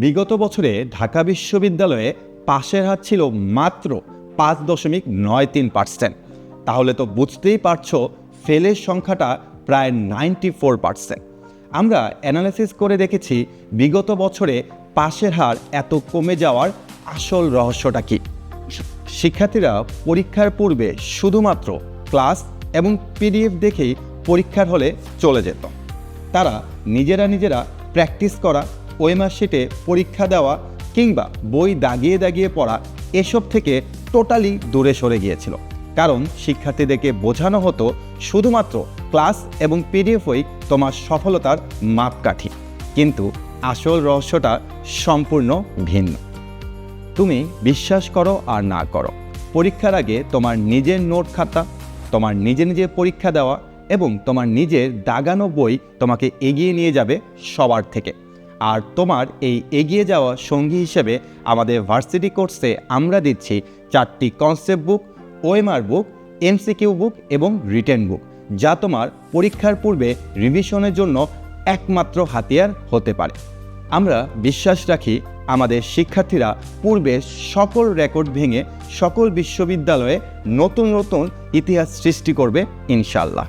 বিগত বছরে ঢাকা বিশ্ববিদ্যালয়ে পাশের হার ছিল মাত্র পাঁচ দশমিক নয় তিন পার্সেন্ট। তাহলে তো বুঝতেই পারছ, ফেলের সংখ্যাটা প্রায় নাইনটি ফোর পার্সেন্ট। আমরা অ্যানালাইসিস করে দেখেছি বিগত বছরে পাশের হার এত কমে যাওয়ার আসল রহস্যটা কী? শিক্ষার্থীরা পরীক্ষার পূর্বে শুধুমাত্র ক্লাস এবং পিডিএফ দেখেই পরীক্ষার হলে চলে যেত। তারা নিজেরা নিজেরা প্র্যাকটিস করা ওয়েমার শিটে পরীক্ষা দেওয়া কিংবা বই দাগিয়ে দাগিয়ে পড়া এসব থেকে টোটালি দূরে সরে গিয়েছিল। কারণ শিক্ষার্থীদেরকে বোঝানো হতো শুধুমাত্র ক্লাস এবং পিডিএফই তোমার সফলতার মাপকাঠি। কিন্তু আসল রহস্যটা সম্পূর্ণ ভিন্ন। তুমি বিশ্বাস করো আর না করো। পরীক্ষার আগে তোমার নিজের নোট খাতা, তোমার নিজে নিজে পরীক্ষা দেওয়া এবং তোমার নিজের দাগানো বই তোমাকে এগিয়ে নিয়ে যাবে সবার থেকে। আর তোমার এই এগিয়ে যাওয়া সঙ্গী হিসেবে আমাদের ভার্সিটি কোর্সে আমরা দিচ্ছি চারটি concept book OMR book MCQ book এবং রিটেন বুক যা তোমার পরীক্ষার পূর্বে রিভিশনের জন্য একমাত্র হাতিয়ার হতে পারে। আমরা বিশ্বাস রাখি আমাদের শিক্ষার্থীরা পূর্বে সকল রেকর্ড ভেঙে সকল বিশ্ববিদ্যালয়ে নতুন নতুন ইতিহাস সৃষ্টি করবে ইনশাল্লাহ